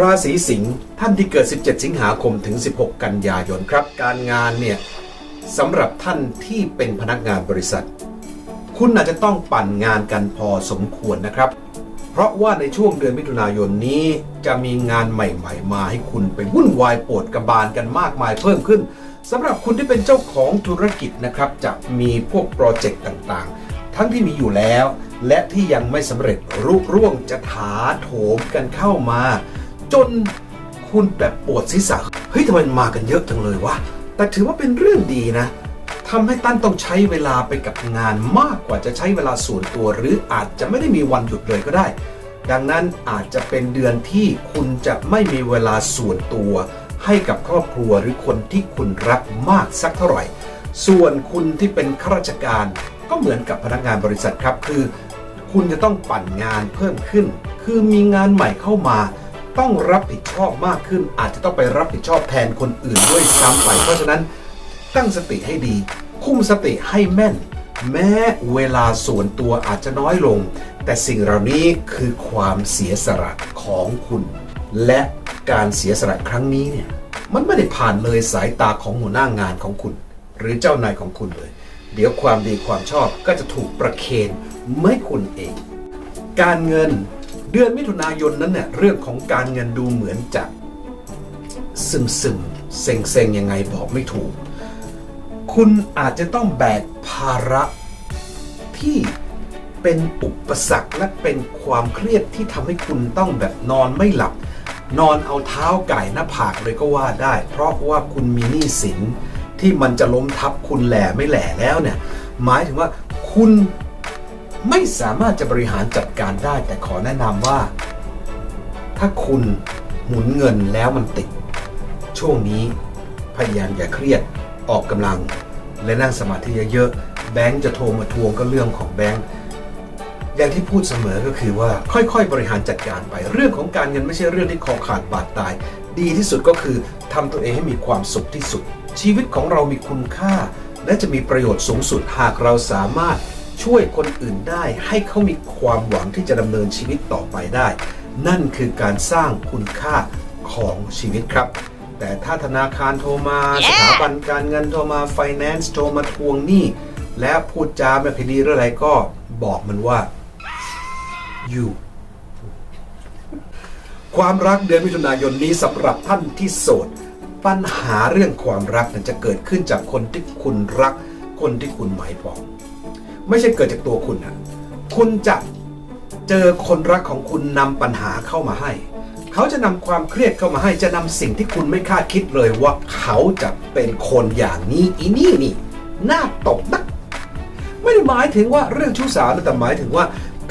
ราศีสิงห์ท่านที่เกิด 17 สิงหาคมถึง 16 กันยายนครับ การงานเนี่ยสำหรับท่านที่เป็นพนักงานบริษัท คุณอาจจะต้องปั่นงานกันพอสมควรนะครับ เพราะว่าในช่วงเดือนมิถุนายนนี้จะมีงานใหม่ ๆ มาให้คุณไปวุ่นวายปวดกระบาลกันมากมายเพิ่มขึ้นสำหรับคุณที่เป็นเจ้าของธุรกิจนะครับจะมีพวกโปรเจกต์ต่างๆ ทั้งที่มีอยู่แล้ว และที่ยังไม่สำเร็จรุร่วงจะถาโถมกันเข้ามา จนคุณแบบปวดศีรษะเฮ้ยทำไมมันมากันเยอะจังเลยวะ แต่ถือว่าเป็นเรื่องดีนะทำให้ตั้นต้องใช้เวลาไปกับงานมากกว่าจะใช้เวลาส่วนตัว หรืออาจจะไม่ได้มีวันหยุดเลยก็ได้ ดังนั้นอาจจะเป็นเดือนที่คุณจะไม่มีเวลาส่วนตัว ให้กับครอบครัวหรือคนที่คุณรักมากสักเท่าไหร่ ส่วนคุณที่เป็นข้าราชการก็เหมือนกับพนักงานบริษัทครับ คือ คุณจะต้องปั่นงานเพิ่มขึ้น คือมีงานใหม่เข้ามา ต้องรับผิดชอบมากขึ้น อาจจะต้องไปรับผิดชอบแทนคนอื่นด้วยซ้ำไป เพราะฉะนั้นตั้งสติให้ดี คุมสติให้แม่น แม้เวลาส่วนตัวอาจจะน้อยลง แต่สิ่งเหล่านี้คือความเสียสละของคุณ และการเสียสละครั้งนี้เนี่ยมันไม่ได้ผ่านเลยสายตาของหัวหน้างานของคุณ หรือเจ้านายของคุณเลย เดี๋ยวความดีความชอบก็จะถูกประเคนไม่คุณเอง การเงิน เดือนมิถุนายนนั้นเนี่ยเรื่องของการเงินดูเหมือนจะซึมซึมๆเซ็งเซ็งๆยังไงบอกไม่ถูก คุณอาจจะต้องแบกภาระที่เป็นอุปสรรคและเป็นความเครียดที่ทำให้คุณต้องแบบนอนไม่หลับ นอนเอาเท้าไก่หน้าผากเลยก็ว่าได้ เพราะว่าคุณมีหนี้สินที่มันจะล้มทับคุณแหล่ไม่แหล่แล้วเนี่ยหมายถึงว่าคุณ ไม่สามารถจะบริหารจัดการได้ แต่ขอแนะนำว่า ถ้าคุณหมุนเงินแล้วมันติด ช่วงนี้พยายามอย่าเครียดออกกำลัง และนั่งสมาธิเยอะๆแบงค์จะโทรมาทวงก็เรื่องของแบงค์อย่างที่พูดเสมอก็คือว่าค่อยๆ บริหารจัดการไป เรื่องของการเงินไม่ใช่เรื่องที่คอขาดบาดตาย ดีที่สุดก็คือทำตัวเองให้มีความสุขที่สุด ชีวิตของเรามีคุณค่า และจะมีประโยชน์สูงสุดหากเราสามารถ ช่วยคนอื่นได้ให้เขามีความหวังที่จะดำเนินชีวิตต่อไปได้ นั่นคือการสร้างคุณค่าของชีวิตครับ แต่ถ้าธนาคารโทรมาสถาบันการเงินโทรมาไฟแนนซ์โทรมาทวงหนี้ และพูดจาไม่พอดีหรืออะไรก็บอกมันว่า you ความรักเดือนมิถุนายนนี้สำหรับท่านที่โสด ปัญหาเรื่องความรักนั้นจะเกิดขึ้นจากคนที่คุณรัก คนที่คุณหมายปอง ไม่ใช่เกิดจากตัวคุณนะคุณจะเจอคนรักของคุณนำปัญหาเข้ามาให้ เขาจะนำความเครียดเข้ามาให้จะนำสิ่งที่คุณไม่คาดคิดเลยว่าเขาจะเป็นคนอย่างนี้อีนี่นี่น่าตกนัก ไม่ได้หมายถึงว่าเรื่องชู้สาวนะแต่หมายถึงว่า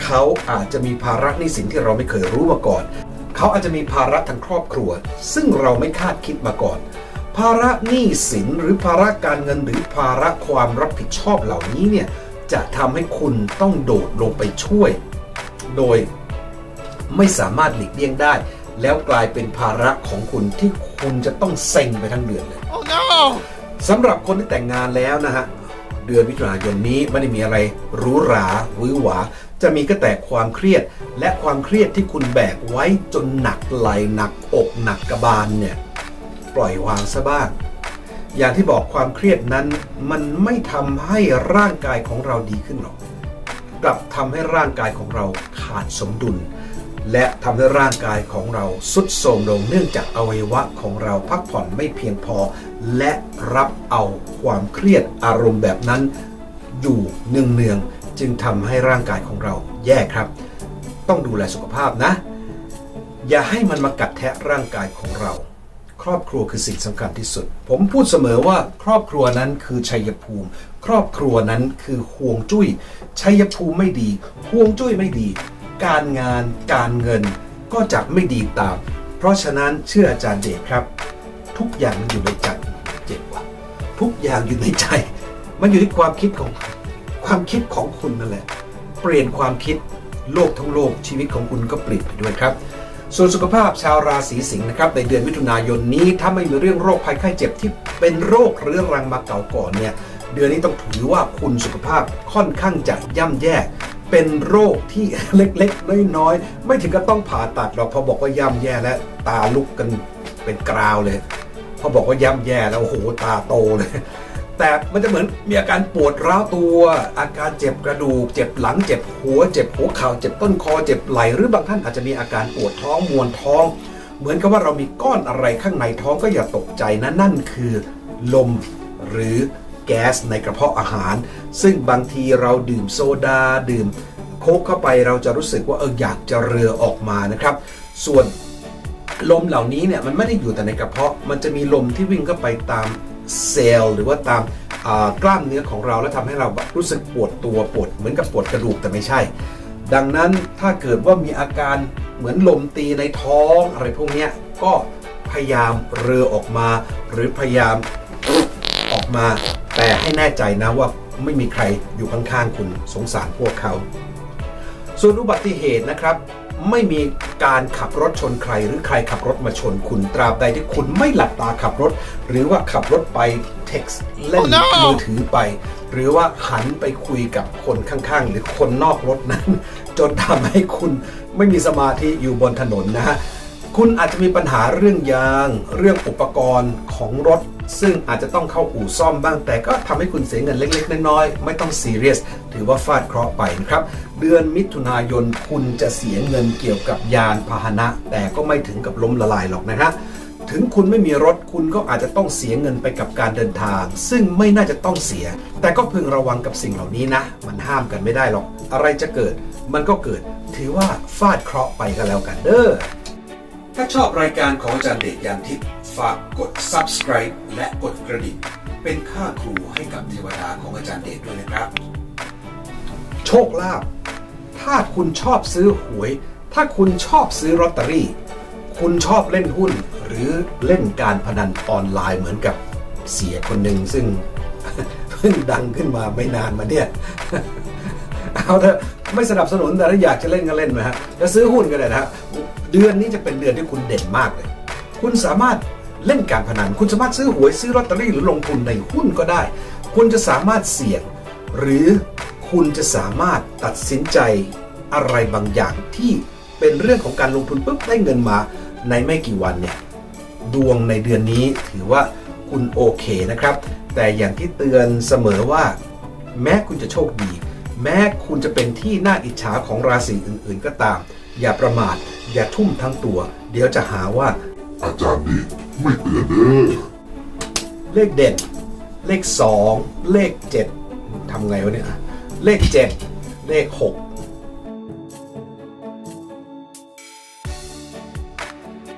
เขาอาจจะมีภาระหนี้สินที่เราไม่เคยรู้มาก่อน เขาอาจจะมีภาระทางครอบครัว ซึ่งเราไม่คาดคิดมาก่อน ภาระหนี้สินหรือภาระการเงินหรือภาระความรับผิดชอบเหล่านี้เนี่ย จะทำให้คุณต้องโดดลงไปช่วย โดยไม่สามารถหลีกเลี่ยงได้ แล้วกลายเป็นภาระของคุณที่คุณจะต้องเซ็งไปทั้งเดือนเลย Oh no! สำหรับคนที่แต่งงานแล้วนะฮะเดือนมิถุนายนนี้ไม่ได้มีอะไรหรูหราหวือหวา จะมีก็แต่ความเครียด และความเครียดที่คุณแบกไว้จนหนักไหลหนักอกหนักกระบาลเนี่ย ปล่อยวางซะบ้าง อย่างที่บอกความเครียดนั้น มันไม่ทำให้ร่างกายของเราดีขึ้นหรอก กลับทำให้ร่างกายของเราขาดสมดุล และทำให้ร่างกายของเราสุดโทรมลงเนื่องจากอวัยวะของเราพักผ่อนไม่เพียงพอ และรับเอาความเครียดอารมณ์แบบนั้น อยู่เนืองๆจึงทำให้ร่างกายของเราแย่ครับ ต้องดูแลสุขภาพนะ อย่าให้มันมากัดแทะร่างกายของเรา ครอบครัวคือสิ่งสำคัญที่สุด ผมพูดเสมอว่าครอบครัวนั้นคือชัยภูมิ ครอบครัวนั้นคือห่วงจุ้ยชัยภูมิไม่ดีห่วงจุ้ยไม่ดี การงานการเงินก็จะไม่ดีตาม เพราะฉะนั้นเชื่ออาจารย์เดชครับ ทุกอย่างมันอยู่ในใจเจ็บว่ะทุกอย่างอยู่ในใจ มันอยู่ที่ความคิดของความคิดของคุณนั่นแหละ เปลี่ยนความคิดโลกทั้งโลกชีวิตของคุณก็เปลี่ยนไปด้วยครับ ส่วนสุขภาพชาวราศีสิงห์นะครับในเดือนมิถุนายนนี้ถ้าไม่มีเรื่องโรคภัยไข้เจ็บที่เป็นโรคเรื้อรังมาเก่าก่อนเนี่ยเดือนนี้ต้องถือว่าคุณสุขภาพค่อนข้างจะย่ำแย่เป็นโรคที่เล็กๆ น้อยๆ ไม่ถึงก็ต้องผ่าตัดหรอกพอบอกว่าย่ำแย่แล้วตาลุกกันเป็นกราวเลย พอบอกว่าย่ำแย่แล้วโอ้โหตาโตเลย แต่มันจะเหมือนมีอาการปวดร้าวตัว อาการเจ็บกระดูก เจ็บหลัง เจ็บหัว เจ็บหัวเข่า เจ็บต้นคอ เจ็บไหล่ หรือบางท่านอาจจะมีอาการปวดท้องมวนท้อง เหมือนกับว่าเรามีก้อนอะไรข้างในท้องก็อย่าตกใจนะ นั่นคือลมหรือแก๊สในกระเพาะอาหาร ซึ่งบางทีเราดื่มโซดา ดื่มโค้กเข้าไปเราจะรู้สึกว่าเอออยากจะเรือออกมานะครับ ส่วนลมเหล่านี้เนี่ยมันไม่ได้อยู่แต่ในกระเพาะ มันจะมีลมที่วิ่งเข้าไปตาม เซลล์หรือว่าตามกล้ามเนื้อของเราแล้วทำให้เรารู้สึกปวดตัวปวดเหมือนกับปวดกระดูกแต่ไม่ใช่ ดังนั้นถ้าเกิดว่ามีอาการเหมือนลมตีในท้องอะไรพวกนี้ก็พยายามเรือออกมา หรือพยายามออกมา แต่ให้แน่ใจนะว่าไม่มีใครอยู่ข้างๆคุณสงสารพวกเขา ส่วนอุบัติเหตุนะครับ ไม่มีการขับรถชนใคร หรือใครขับรถมาชนคุณตราบใดที่คุณไม่หลับตาขับรถ หรือว่าขับรถไปเท็กซ์เล่น Oh no มือถือไป หรือว่าหันไปคุยกับคนข้างๆ หรือคนนอกรถนั้น จนทำให้คุณไม่มีสมาธิอยู่บนถนนนะฮะ คุณอาจจะมีปัญหาเรื่องยาง เรื่องอุปกรณ์ของรถ ซึ่งอาจจะต้องเข้าอู่ซ่อมบ้าง แต่ก็ทำให้คุณเสียเงินเล็กๆ น้อยๆ ไม่ต้องซีเรียส ถือว่าฟาดเคราะห์ไปนะครับ เดือนมิถุนายนคุณจะเสียเงินเกี่ยวกับยานพาหนะ แต่ก็ไม่ถึงกับล้มละลายหรอกนะฮะถึงคุณไม่มีรถคุณก็อาจจะต้องเสียเงินไปกับการเดินทาง ซึ่งไม่น่าจะต้องเสีย แต่ก็พึงระวังกับสิ่งเหล่านี้นะ มันห้ามกันไม่ได้หรอก อะไรจะเกิด มันก็เกิด ถือว่าฟาดเคราะห์ไปก็แล้วกันเด้อ ถ้าชอบรายการของอาจารย์เดชยานทิพย์ฝากกด subscribe และกดกระดิ่งเป็นค่าครูให้กับเทวดาของอาจารย์เดชด้วยนะครับ โชคลาภถ้าคุณชอบซื้อหวย ถ้าคุณชอบซื้อลอตเตอรี่ คุณชอบเล่นหุ้นหรือเล่นการพนันออนไลน์เหมือนกับเสียคนหนึ่งซึ่งเพิ่งดังขึ้นมาไม่นานมาเนี่ยเอาเถอะไม่สนับสนุนแต่ถ้าอยากจะเล่นก็เล่นนะฮะจะซื้อหุ้นก็ได้นะฮะ เดือนนี้จะเป็นเดือนที่คุณเด่นมากเลย คุณสามารถเล่นการพนัน คุณสามารถซื้อหวยซื้อลอตเตอรี่หรือลงทุนในหุ้นก็ได้ คุณจะสามารถเสี่ยง หรือคุณจะสามารถตัดสินใจอะไรบางอย่างที่เป็นเรื่องของการลงทุนปุ๊บได้เงินมาในไม่กี่วันเนี่ยดวงในเดือนนี้ถือว่าคุณโอเคนะครับ แต่อย่างที่เตือนเสมอว่า แม้คุณจะโชคดี แม้คุณจะเป็นที่น่าอิจฉาของราศีอื่นๆก็ตาม อย่าประมาท อย่าทุ่มทั้งตัว เดี๋ยวจะหาว่า อาจารย์ดีไม่เตือนเด้อเลขเด่น เลข2เลข7ทำไงวะเนี่ย เลข7เลข6